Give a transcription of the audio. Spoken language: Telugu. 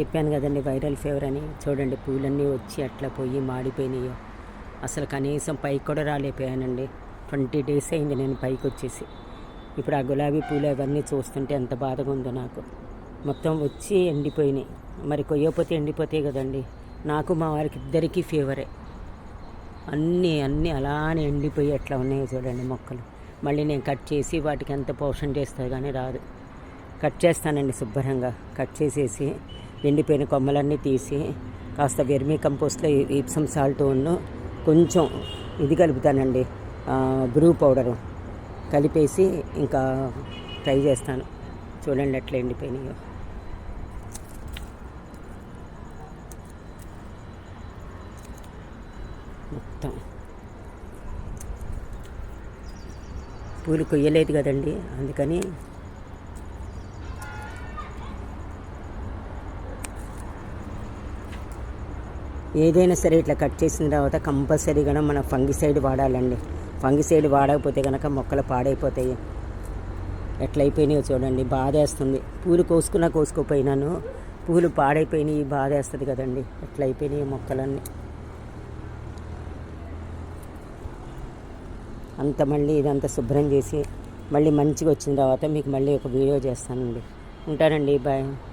చెప్పాను కదండి వైరల్ ఫీవర్ అని. చూడండి పూలన్నీ వచ్చి అట్లా పోయి మాడిపోయినాయో. అసలు కనీసం పైకి కూడా రాలేకపోయానండి. ట్వంటీ డేస్ అయింది నేను పైకి వచ్చేసి. ఇప్పుడు ఆ గులాబీ పూలు అవన్నీ చూస్తుంటే ఎంత బాధగా ఉందో నాకు. మొత్తం వచ్చి ఎండిపోయినాయి. మరి కొయ్యపోతే ఎండిపోతాయి కదండి. నాకు మా వారికి ఇద్దరికీ ఫీవరే. అన్నీ అన్నీ అలానే ఎండిపోయి అట్లా ఉన్నాయో చూడండి మొక్కలు. మళ్ళీ నేను కట్ చేసి వాటికి ఎంత పోషణ చేస్తా కానీ రాదు. కట్ చేస్తానండి శుభ్రంగా. కట్ చేసేసి ఎండిపోయిన కొమ్మలన్నీ తీసి కాస్త వెర్మీ కంపోస్ట్లో ఈప్సమ్ సాల్ట్ కొంచెం ఇది కలుపుతానండి. బ్రూ పౌడరు కలిపేసి ఇంకా ట్రై చేస్తాను. చూడండి ఎట్లా ఎండిపోయినాయో. మొత్తం. పూలు కొయ్యలేదు కదండి అందుకని ఏదైనా సరే ఇట్లా కట్ చేసిన తర్వాత కంపల్సరీగా మన ఫంగిసైడ్ వాడాలండి. ఫంగిసైడ్ వాడకపోతే కనుక మొక్కలు పాడైపోతాయి. ఎట్లయిపోయినాయో చూడండి బాధేస్తుంది. పూలు కోసుకున్నా కోసుకోపోయినాను. పూలు పాడైపోయినాయి బాధేస్తుంది కదండి. ఎట్లయిపోయినాయి మొక్కలన్నీ. అంత మళ్ళీ ఇదంతా శుభ్రం చేసి మళ్ళీ మంచిగా వచ్చిన తర్వాత మీకు మళ్ళీ ఒక వీడియో చేస్తానండి. ఉంటానండి బాయ్.